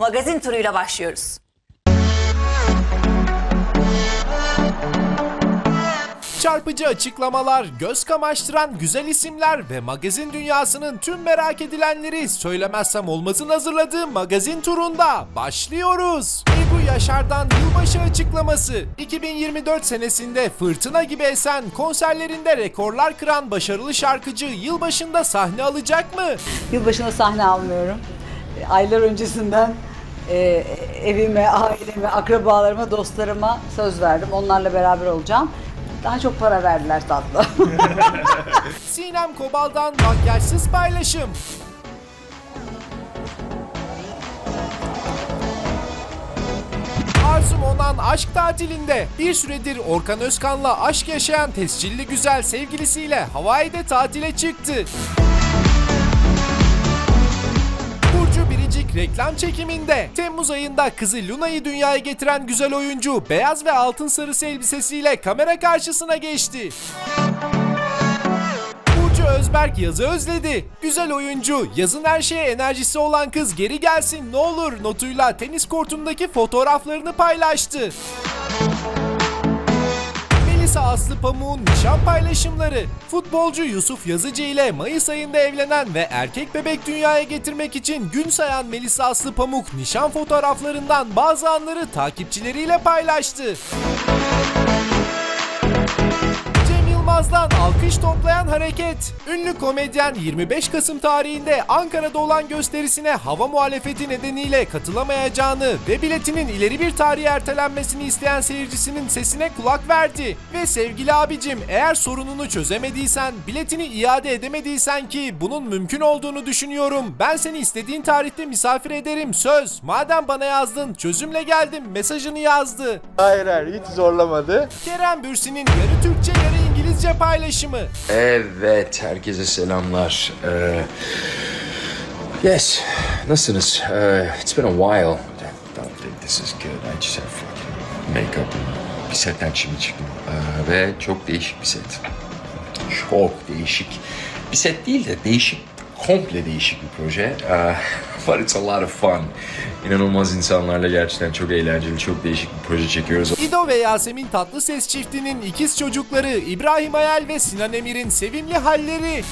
Magazin turuyla başlıyoruz. Çarpıcı açıklamalar, göz kamaştıran güzel isimler ve magazin dünyasının tüm merak edilenleri söylemezsem olmazın hazırladığı magazin turunda başlıyoruz. Ebru Yaşar'dan yılbaşı açıklaması. 2024 senesinde fırtına gibi esen konserlerinde rekorlar kıran başarılı şarkıcı yılbaşında sahne alacak mı? Yılbaşına sahne almıyorum. Aylar öncesinden e, evime, aileme, akrabalarıma, dostlarıma söz verdim. Onlarla beraber olacağım. Daha çok para verdiler tatlı. Sinem Kobal'dan makyajsız paylaşım. Arzum Onan aşk tatilinde bir süredir Orkan Özkan'la aşk yaşayan tescilli güzel sevgilisiyle Hawaii'de tatile çıktı. Reklam çekiminde Temmuz ayında kızı Luna'yı dünyaya getiren güzel oyuncu beyaz ve altın sarısı elbisesiyle kamera karşısına geçti. Özberk yazı özledi. Güzel oyuncu, yazın her şeye enerjisi olan kız geri gelsin ne olur notuyla tenis kortundaki fotoğraflarını paylaştı. Melisa Aslı Pamuk'un nişan paylaşımları. Futbolcu Yusuf Yazıcı ile Mayıs ayında evlenen ve erkek bebek dünyaya getirmek için gün sayan Melisa Aslı Pamuk nişan fotoğraflarından bazı anları takipçileriyle paylaştı. Yılmaz'dan alkış toplayan hareket. Ünlü komedyen 25 Kasım tarihinde Ankara'da olan gösterisine hava muhalefeti nedeniyle katılamayacağını ve biletinin ileri bir tarihe ertelenmesini isteyen seyircisinin sesine kulak verdi. Ve sevgili abicim eğer sorununu çözemediysen, biletini iade edemediysen ki bunun mümkün olduğunu düşünüyorum. Ben seni istediğin tarihte misafir ederim söz. Madem bana yazdın çözümle geldim mesajını yazdı. Hayır hayır hiç zorlamadı. Kerem Bürsin'in yarı Türkçe yarı İngilizce paylaşımı. Evet, herkese selamlar. Ee, yes, nasılsınız? Ee, it's been a while. I don't think this is good. I just have fucking makeup. Bir setten şimdi çıktım. Ee, ve çok değişik bir set. Çok değişik. Bir set değil de değişik, komple değişik bir proje. Ee, but it's a lot of fun. İnanılmaz insanlarla gerçekten çok eğlenceli, çok değişik bir proje çekiyoruz. İdo ve Yasemin Tatlıses çiftinin ikiz çocukları İbrahim Hayal ve Sinan Emir'in sevimli halleri.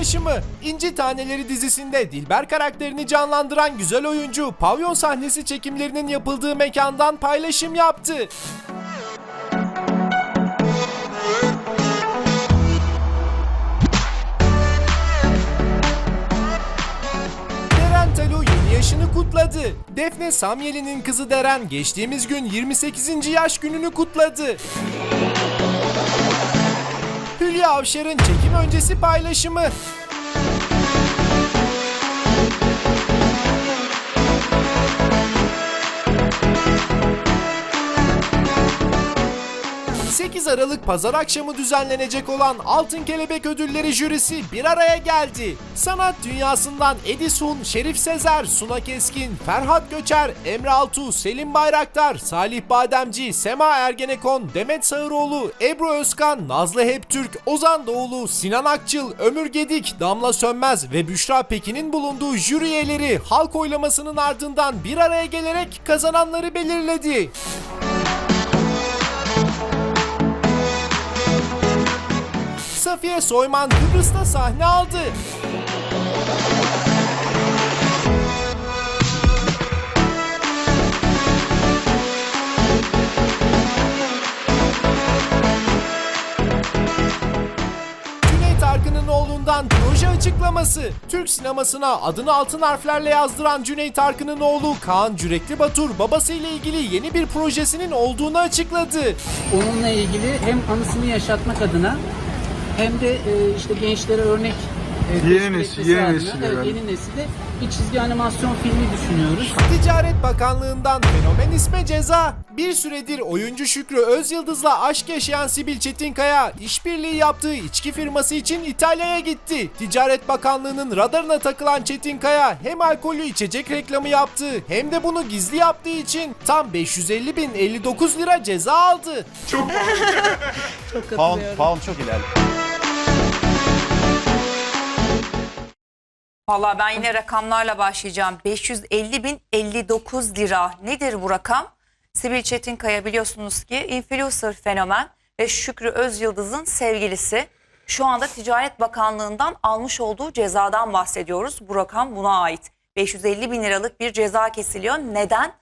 Paylaşımı. İnci Taneleri dizisinde Dilber karakterini canlandıran güzel oyuncu pavyon sahnesi çekimlerinin yapıldığı mekandan paylaşım yaptı. Yaşını kutladı. Defne Samyeli'nin kızı Deren geçtiğimiz gün 28. yaş gününü kutladı. Hülya Avşar'ın çekim öncesi paylaşımı. ...8 Aralık pazar akşamı düzenlenecek olan Altın Kelebek Ödülleri jürisi bir araya geldi. Sanat dünyasından Edison, Şerif Sezer, Suna Keskin, Ferhat Göçer, Emre Altuğ, Selim Bayraktar, Salih Bademci, Sema Ergenekon, Demet Sağıroğlu, Ebru Özkan, Nazlı Heptürk, Ozan Doğulu, Sinan Akçıl, Ömür Gedik, Damla Sönmez ve Büşra Pekin'in bulunduğu jüri üyeleri halk oylamasının ardından bir araya gelerek kazananları belirledi. Safiye Soyman Kıbrıs'ta sahne aldı. Cüneyt Arkın'ın oğlundan proje açıklaması. Türk sinemasına adını altın harflerle yazdıran Cüneyt Arkın'ın oğlu Kaan Cürekli Batur babasıyla ilgili yeni bir projesinin olduğunu açıkladı. onunla ilgili hem anısını yaşatmak adına hem de e, işte gençlere örnek e, Yeni nesil, yeni nesil evet, herhalde. yeni nesilde bir çizgi animasyon filmi düşünüyoruz. Ticaret Bakanlığı'ndan fenomen isme ceza. Bir süredir oyuncu Şükrü Özyıldız'la aşk yaşayan Sibil Çetinkaya işbirliği yaptığı içki firması için İtalya'ya gitti. Ticaret Bakanlığı'nın radarına takılan Çetinkaya hem alkollü içecek reklamı yaptı hem de bunu gizli yaptığı için tam 550.059 lira ceza aldı. Pound, pound çok ileride. Vallahi ben yine rakamlarla başlayacağım. 550 bin 59 lira. Nedir bu rakam? Sibil Çetinkaya biliyorsunuz ki influencer fenomen ve Şükrü Özyıldız'ın sevgilisi. Şu anda Ticaret Bakanlığı'ndan almış olduğu cezadan bahsediyoruz. Bu rakam buna ait. 550 bin liralık bir ceza kesiliyor. Neden?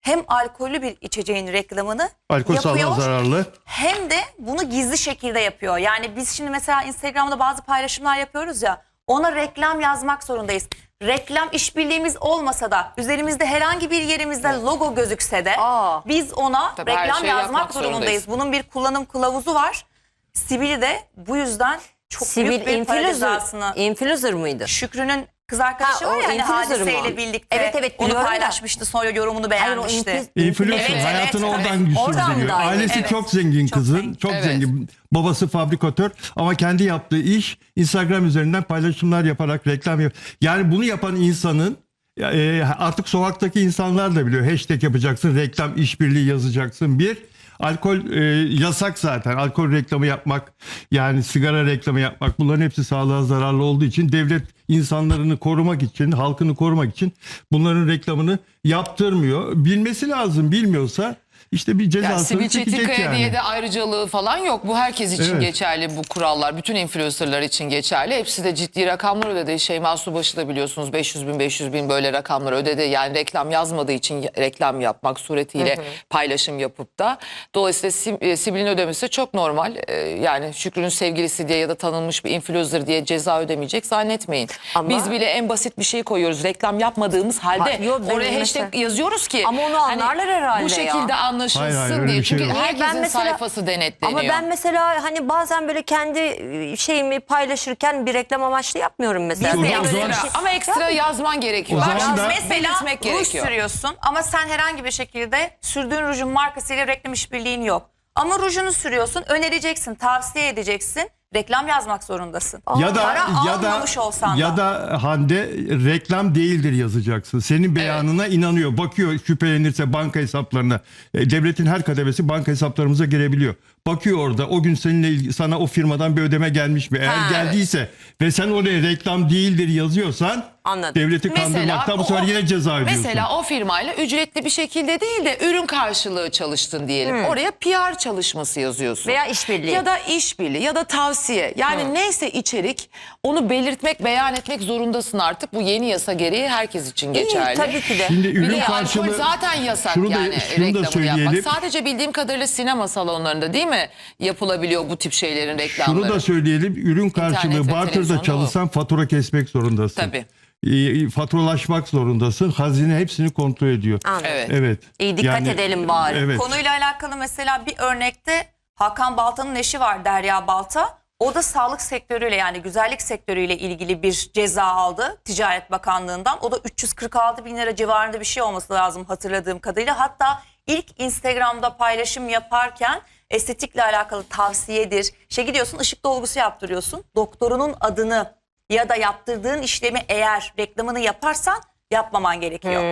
Hem alkollü bir içeceğin reklamını Alkol yapıyor sağlığa zararlı. hem de bunu gizli şekilde yapıyor. Yani biz şimdi mesela Instagram'da bazı paylaşımlar yapıyoruz ya ona reklam yazmak zorundayız. Reklam işbirliğimiz olmasa da üzerimizde herhangi bir yerimizde logo gözükse de Aa. biz ona Tabii her reklam şeyi yazmak yapmak zorundayız. zorundayız. Bunun bir kullanım kılavuzu var. Sibel de bu yüzden çok Sivil büyük bir para influencer, cezasını influencer mıydı? Şükrü'nün kız arkadaşı Ha, var o ya hani influencer mı hadiseyle birlikte Evet, evet, onu biliyorum da. paylaşmıştı sonra yorumunu beğenmişti. influ- Influencer Evet, hayatını evet, oradan evet. güçlü Oradan sürdürüyor. da, Ailesi evet. çok zengin Çok kızın. zengin. Çok Evet. zengin. Babası fabrikatör ama kendi yaptığı iş Instagram üzerinden paylaşımlar yaparak reklam yap. Yani bunu yapan insanın e, artık sokaktaki insanlar da biliyor. Hashtag yapacaksın, reklam işbirliği yazacaksın. Bir, alkol e, yasak zaten. Alkol reklamı yapmak, yani sigara reklamı yapmak bunların hepsi sağlığa zararlı olduğu için devlet insanlarını korumak için, halkını korumak için bunların reklamını yaptırmıyor. Bilmesi lazım. Bilmiyorsa işte bir Yani cezasını Sibel çekecek yani. diye de ayrıcalığı falan yok. Bu herkes için Evet. geçerli bu kurallar. Bütün influencerlar için geçerli. Hepsi de ciddi rakamlar ödedi. Şeyma Subaşı da biliyorsunuz 500 bin 500 bin böyle rakamlar ödedi. Yani reklam yazmadığı için ya- reklam yapmak suretiyle paylaşım yapıp da. Dolayısıyla Sim- e, Sibel'in ödemesi de çok normal. Ee, Yani Şükrü'nün sevgilisi diye ya da tanınmış bir influencer diye ceza ödemeyecek zannetmeyin. Ama- Biz bile en basit bir şey koyuyoruz. Reklam yapmadığımız halde Ha, yo, ben oraya mesela- hashtag yazıyoruz ki. Ama onu hani anlarlar herhalde Bu ya. şekilde anlaşılsın Hayır, hayır, öyle diye. bir şey Çünkü yok. herkesin Ben mesela- sayfası denetleniyor. Ama ben mesela hani bazen böyle kendi şeyimi paylaşırken bir reklam amaçlı yapmıyorum mesela. Biz de bir şey- ama ekstra yazman gerekiyor. O Bak zaman da- Mesela belirtmek ruj gerekiyor. sürüyorsun ama sen herhangi bir şekilde sürdüğün rujun markasıyla reklam işbirliğin yok. Ama rujunu sürüyorsun, önereceksin, tavsiye edeceksin. Reklam yazmak zorundasın. ya da Para ya da almamış olsan ya da Hande reklam değildir yazacaksın. Senin beyanına inanıyor. Bakıyor şüphelenirse banka hesaplarına. E, devletin her kademesi banka hesaplarımıza girebiliyor. Bakıyor orada o gün seninle ilgili, sana o firmadan bir ödeme gelmiş mi? Eğer Ha, geldiyse ve sen oraya reklam değildir yazıyorsan Anladım. devleti Mesela kandırmakta bu sefer o- yine ceza ödüyorsun. Mesela o firmayla ücretli bir şekilde değil de ürün karşılığı çalıştın diyelim. Oraya PR çalışması yazıyorsun. Veya işbirliği. Ya da işbirliği ya da tavsiye. Yani neyse içerik onu belirtmek, beyan etmek zorundasın artık. Bu yeni yasa gereği herkes için geçerli. tabii ki de. Şimdi Bir ürün de alkol karşılığı zaten yasak Şunu da- yani şunu da reklamını yapmak. söyleyelim. Sadece bildiğim kadarıyla sinema salonlarında değil mi yapılabiliyor bu tip şeylerin reklamları? Şunu da söyleyelim. Ürün karşılığı İnternet ve barterda çalışsan fatura kesmek zorundasın. Tabii. E, faturalaşmak zorundasın. Hazine hepsini kontrol ediyor. Anladım. Evet. Evet. İyi, dikkat edelim bari. Evet. Konuyla alakalı mesela bir örnekte Hakan Balta'nın eşi var Derya Balta. O da sağlık sektörüyle yani güzellik sektörüyle ilgili bir ceza aldı Ticaret Bakanlığı'ndan. O da 346 bin lira civarında bir şey olması lazım hatırladığım kadarıyla. Hatta ilk Instagram'da paylaşım yaparken estetikle alakalı tavsiyedir. Şey gidiyorsun ışık dolgusu yaptırıyorsun. Doktorunun adını ya da yaptırdığın işlemi eğer reklamını yaparsan yapmaman gerekiyor.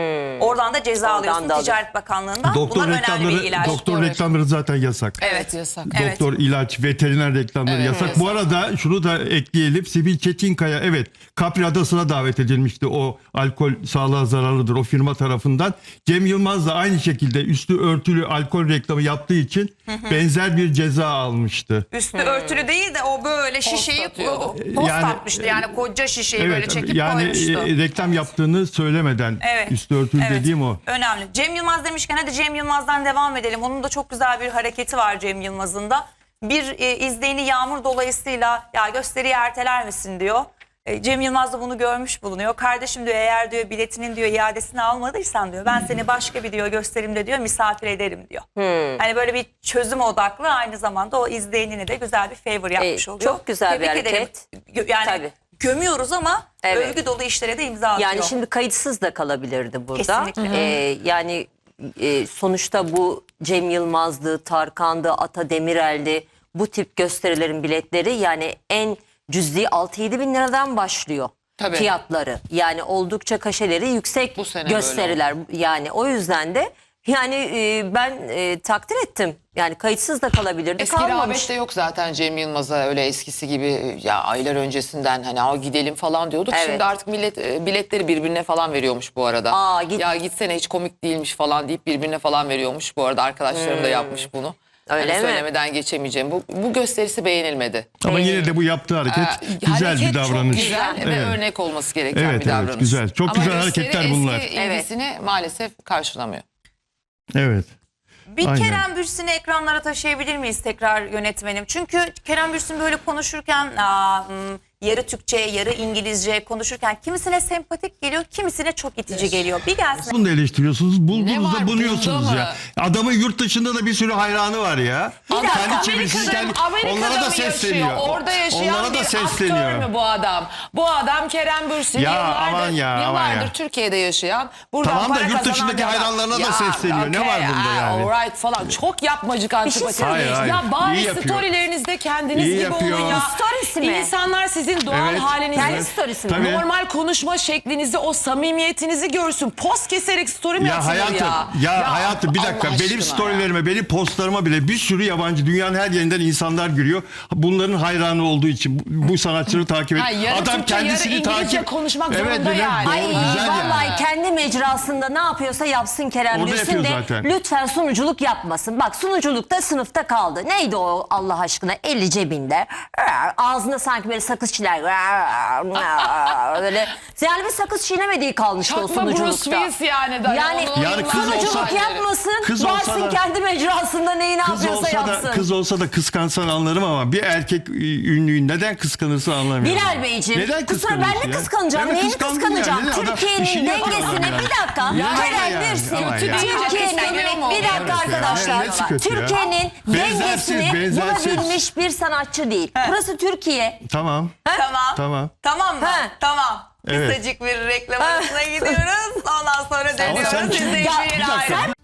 Oradan da ceza Oradan alıyorsun da. Ticaret Bakanlığı'ndan. Doktor Bunlar önemli reklamları, bilgiler. doktor reklamları zaten yasak. Evet yasak. Evet. Doktor, ilaç, veteriner reklamları Evet, yasak. Bu arada şunu da ekleyelim. Sibil Çetinkaya evet Capri Adası'na davet edilmişti. O alkol sağlığa zararlıdır o firma tarafından. Cem Yılmaz da aynı şekilde üstü örtülü alkol reklamı yaptığı için benzer bir ceza almıştı. Üstü örtülü değil de o böyle şişeyi atıyordu. o- post Yani- atmıştı. Yani koca şişeyi böyle çekip yani koymuştu. e, reklam yaptığını söylemeden Evet. üstü örtülü Evet. dediğim o. Önemli. Cem Yılmaz demişken hadi Cem Yılmaz'dan devam edelim. Onun da çok güzel bir hareketi var Cem Yılmaz'ın da. Bir e, izleyeni yağmur dolayısıyla ya gösteriyi erteler misin diyor. E, Cem Yılmaz da bunu görmüş bulunuyor. Kardeşim diyor eğer diyor biletinin diyor iadesini almadıysan diyor ben seni başka bir diyor gösterimde diyor misafir ederim diyor. Hani böyle bir çözüm odaklı aynı zamanda o izleyenine de güzel bir favor yapmış E, oluyor. çok güzel bir Tebrik ederim. hareket. Gö- Yani Tabii. Gömüyoruz ama Evet. övgü dolu işlere de imza atıyor. Yani şimdi kayıtsız da kalabilirdi burada. Kesinlikle. Ee, yani e, sonuçta bu Cem Yılmaz'dı, Tarkan'dı, Ata Demirel'di. Bu tip gösterilerin biletleri yani en cüzi 6-7 bin liradan başlıyor. Tabii. Fiyatları yani oldukça kaşeleri yüksek Bu sene böyle gösteriler yani o yüzden de yani e, ben e, takdir ettim yani kayıtsız da kalabilirdi Eski kalmamış. rağbette yok zaten Cem Yılmaz'a öyle eskisi gibi ya aylar öncesinden hani Aa, gidelim falan diyorduk. Evet. Şimdi artık millet e, biletleri birbirine falan veriyormuş bu arada. Aa, git- Ya gitsene hiç komik değilmiş falan deyip birbirine falan veriyormuş. Bu arada arkadaşlarım da yapmış bunu. Hmm. Öyle Hani mi? söylemeden geçemeyeceğim. Bu, bu gösterisi beğenilmedi. Ama yine de bu yaptığı hareket Ee, güzel hareket bir davranış. Çok güzel ve Evet. örnek olması gereken Evet, bir evet, davranış. güzel. Çok Ama güzel gösteri hareketler bunlar. Eski ilgisini maalesef karşılamıyor. Evet. Bir Aynen. Kerem Bürsin'i ekranlara taşıyabilir miyiz tekrar yönetmenim? Çünkü Kerem Bürsin böyle konuşurken aa, hmm, yarı Türkçe, yarı İngilizce konuşurken kimisine sempatik geliyor, kimisine çok itici geliyor. Bir gelsin. Bunu da eleştiriyorsunuz. Ne Bulduğunuzda var bunuyorsunuz bunda ya. Adamın yurt dışında da bir sürü hayranı var ya. kendi çevresini kendi onlara da sesleniyor. Yaşıyor, orada yaşayan onlara da bir sesleniyor. aktör mü bu adam? Bu adam Kerem Bürsin Ya yıllardır, aman ya, aman yıllardır ya. Türkiye'de yaşayan. Buradan Tamam da para yurt kazanan dışındaki bir adam. hayranlarına da sesleniyor. Ne var bunda ha, yani? Alright falan. Çok yapmacık antipati. söyleyeyim. Hayır, Ya hayır. bari İyi yapıyor. storylerinizde kendiniz İyi gibi yapıyor. olun ya. Storiesi mi? İnsanlar sizin doğal Evet. halinizi, Kendi? Tabii. normal konuşma şeklinizi, o samimiyetinizi görsün. Post keserek story mi Ya atılır hayatım, ya? ya, hayatım bir dakika. Allah Benim aşkına storylerime, benim postlarıma bile bir sürü yabancı dünyanın her yerinden insanlar giriyor. Bunların hayranı olduğu için bu, bu sanatçıları takip Ha, yarı Adam Türkçe, yarı kendisini İngilizce takip konuşmak evet, zorunda evet, yani. Doğru, Ay güzel vallahi yani. kendi mecrasında ne yapıyorsa yapsın Kerem O da Bürsin yapıyor de zaten. lütfen sunuculuk yapmasın. Bak sunuculukta sınıfta kaldı. Neydi o Allah aşkına eli cebinde. Ağzında sanki böyle sakız çiler. Böyle yani bir sakız çiğnemediği kalmıştı o Çakma Bruce sunuculukta. Willis yani. da. Yani, Onun Yani kız sunuculuk olsa- yapmasın. Kız olsa varsın da- kendi mecrasında neyi ne Kız yapıyorsa olsa yapsın. da kız olsa da kıskansan anlarım ama bir erkek ünlüyü neden kıskanırsa anlamıyorum. Bilal Beyciğim. Neden kusura ben ne ya? kıskanacağım? Neyini kıskandın kıskanacağım? Adam Türkiye'nin adam bir dakika. Ya Kerem yani, Bürsin. ama ya. Türkiye'nin bir dakika arkadaşlar. nesi kötü ya? Türkiye'nin Benzersiz, dengesini benzersiz. bulabilmiş bir sanatçı değil. Burası Türkiye. Tamam. Tamam. Tamam. Tamam mı? Tamam. Evet. Kısacık bir reklam arasına gidiyoruz. Ondan sonra sen dönüyoruz. Siz de Ya, bir dakika. ayrı.